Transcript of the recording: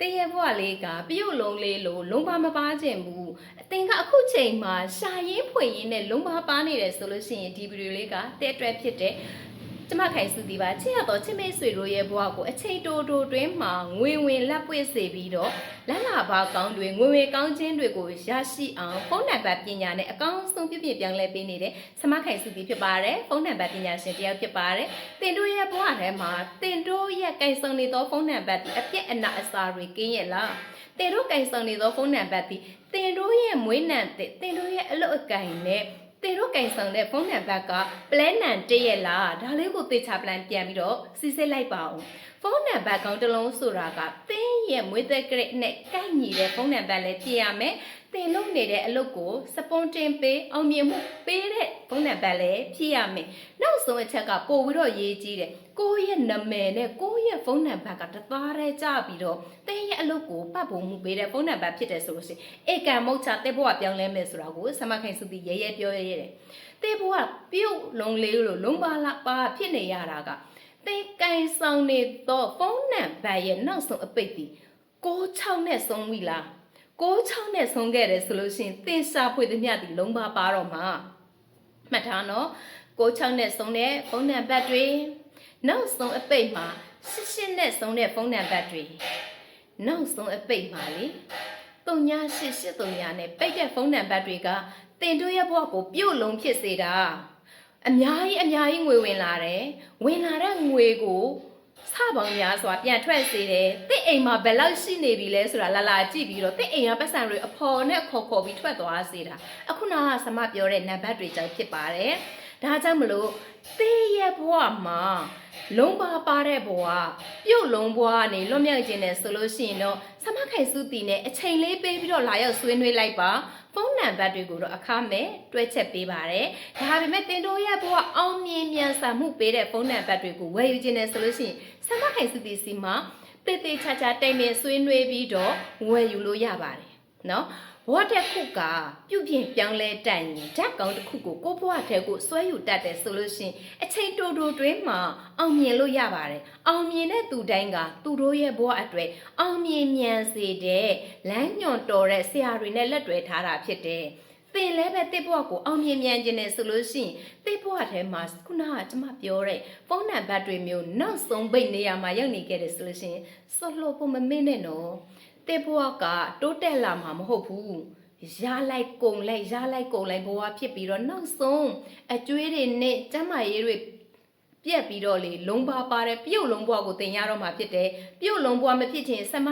တည့်ရဲ့ဘဝလေးကပြုတ်လုံးလေးလို့လုံးပါမပါခြင်းဘူးအသင်ကအခုချိန်မှာရှာရင်းဖွင့်ရင်းနဲ့လုံးပါပါနေတယ်ဆိုလို့ရှိရင်ဒီဗီဒီယိုလေးကတဲ့အတွက်ဖြစ်တဲ့ ကျမခိုင်စုတီပါချစ်ရတော့ချစ်မေဆွေတို့ရဲ့ဘဝကိုအချိန်တိုတိုတွင်းမှာငွေဝင်လက်ပွင့်စေပြီးတော့လက်လာပါကောင်းတွေငွေဝင်ကောင်းခြင်းတွေကိုရရှိအောင်ဖုန်းနံပါတ်ပညာနဲ့အကောင်းဆုံးပြည့်ပြည့်ပြောင်းလဲပေးနေတဲ့စမခိုင်စုတီဖြစ်ပါတယ်ဖုန်းနံပါတ်ပညာရှင်တစ်ယောက်ဖြစ်ပါတယ်တင်တို့ရဲ့ဘဝထဲမှာတင်တို့ရဲ့ကင်ဆောင်နေသောဖုန်းနံပါတ်ဒီအပြည့်အနာအစာတွေကင်းရဲ့လားတင်တို့ကင်ဆောင်နေသောဖုန်းနံပါတ်ဒီတင်တို့ရဲ့မွေးနံတဲ့တင်တို့ရဲ့အလုပ်အကင်နဲ့ တင်တို့ကင်ဆောင်တဲ့ဖုန်းနံပါတ်က plan နံတည့်ရဲ့လားဒါလေးကိုသေချာ plan ပြန်ပြီးတော့စီစစ်လိုက်ပါအောင်ဖုန်းနံပါတ်ကောင်းတစ်လုံးဆိုတာကတင်းရဲ့မွေးသက်ကြိတ်နဲ့ကိုက်ညီတဲ့ဖုန်းနံပါတ်လည်းပြရမယ် တင်လုပ်နေတဲ့အလုပ်ကိုစပွန်တင်ပေးအောင်မြင်မှုပေးတဲ့ဖုန်းနံပါတ်လည်းဖြည့်ရမယ်နောက်ဆုံးအချက်ကပို့ပြီးတော့ရေးကြီးတယ်ကိုယ့်ရဲ့နာမည်နဲ့ကိုယ့်ရဲ့ဖုန်းနံပါတ်ကတသားတည်းကြပြီးတော့တင်းရဲ့အလုပ်ကိုပတ်ဖို့မှုပေးတဲ့ဖုန်းနံပါတ်ဖြစ်တယ်ဆိုလို့ရှိရင်ဧကံမုတ်ချတဲ့ဘဝပြောင်းလဲမယ်ဆိုတာကိုဆမခိုင်စုပြီးရဲရဲပြောရဲရဲတယ်တဲ့ဘဝပြုတ်လုံးလေးလို့လုံးပါလာပါဖြစ်နေရတာကတင်းကန်ဆောင်နေတော့ဖုန်းနံပါတ်ရဲ့နောက်ဆုံးအပိတ်ဒီ96နဲ့ဆုံးပြီလား 96နဲ့ဆုံးခဲ့တယ်ဆိုလို့ရှိရင်တင်ရှာဖွေသည်မြသည်လုံးပါပါတော့မှာမှတ်ထားနော်96နဲ့ဆုံးတဲ့ဖုန်းနံပါတ်တွေနောက်ဆုံးအပိတ်မှာ88နဲ့ဆုံးတဲ့ဖုန်းနံပါတ်တွေနောက်ဆုံးအပိတ်မှာလေ3988နဲ့ပိတ်တဲ့ဖုန်းနံပါတ်တွေကတင်တို့ရဲ့ဘဝကိုပြုတ်လုံးဖြစ်စေတာအများကြီးအများကြီးငွေဝင်လာတယ်ဝင်လာတဲ့ငွေကိုစ ပေါင်းများစွာပြန်ထွက်စေတယ်တစ်အိမ်မှာဘယ်လောက်ရှိနေပြီလဲဆိုတာလာလာကြည့်ပြီးတော့တစ်အိမ်ကပတ်စံတွေအဖော်နဲ့ခေါ်ခေါ်ပြီးထွက်သွားစေတာအခုနကဆမပြောတဲ့နံပါတ်တွေကြောင့်ဖြစ်ပါတယ်ဒါကြောင့်မလို့တေးရဲ့ဘဝမှာလုံးပါပါတဲ့ဘဝပြုတ်လုံးဘဝကနေလွတ်မြောက်ခြင်းနဲ့ဆိုလို့ရှိရင်တော့ဆမခိုင်စုတီနဲ့အချိန်လေးပေးပြီးတော့လာရောက်ဆွေးနွေးလိုက်ပါဖု န်းနံပါတ်တွေကိုတော့အခမဲ့တွဲချက်ပေးပါတယ်ဒါပေမဲ့တင်တို့ရဲ့ဘဝအောင်မြင်မြန်ဆန်မှုပေးတဲ့ဖုန်းနံပါတ်တွေကိုဝယ်ယူခြင်းနဲ့ဆိုလို့ရှိရင်ဆမခိုင်စုတီစီမှာတေးသေးချာချာတိုင်ပင်ဆွေးနွေးပြီးတော့ဝယ်ယူလို့ရပါတယ် နော်ဘဝတစ်ခုကပြုတ်ပြင်ပြောင်းလဲတိုင်ရင်ဓာတ်ကောင်တစ်ခုကိုကိုယ့်ဘဝထဲကိုဆွဲယူတတ်တယ်ဆိုလို့ရှရင်အချိန်တိုတိုတွင်းမှာအောင်မြင်လို့ရပါတယ်အောင်မြင်တဲ့သူတိုင်းကသူတို့ရဲ့ဘဝအတွေ့အောင်မြင်မြန်စေတဲ့လမ်းညွန်တော်တဲ့ဆရာတွေနဲ့လက်တွဲထားတာဖြစ်တယ်သင်လည်းပဲတစ်ဘဝကိုအောင်မြင်မြန်ခြင်းနဲ့ဆိုလို့ရှိရင်တစ်ဘဝထဲမှာခုနကကျွန်မပြောတဲ့ဖုန်းနံပါတ်တွေမျိုးနောက်ဆုံးပိတ်နေရမှာရောက်နေခဲ့တယ်ဆိုလို့ရှိရင်ဆော့လို့ဖို့မမင်းနဲ့နော် တဲ့ဘဝကတိုးတက်လာမှာမဟုတ်ဘူးရလိုက်ကုံလိုက်ရလိုက်ကုံလိုက်ဘဝဖြစ်ပြီးတော့နောက်ဆုံးအကျွေးတွေနဲ့ကျမ်းမာရေးတွေပြက်ပြီးတော့လေလုံးပါပါတဲ့ပြုတ်လုံးဘဝကိုတင်ရတော့မှာဖြစ်တယ်ပြုတ်လုံးဘဝမဖြစ်ချင်ဆက်မ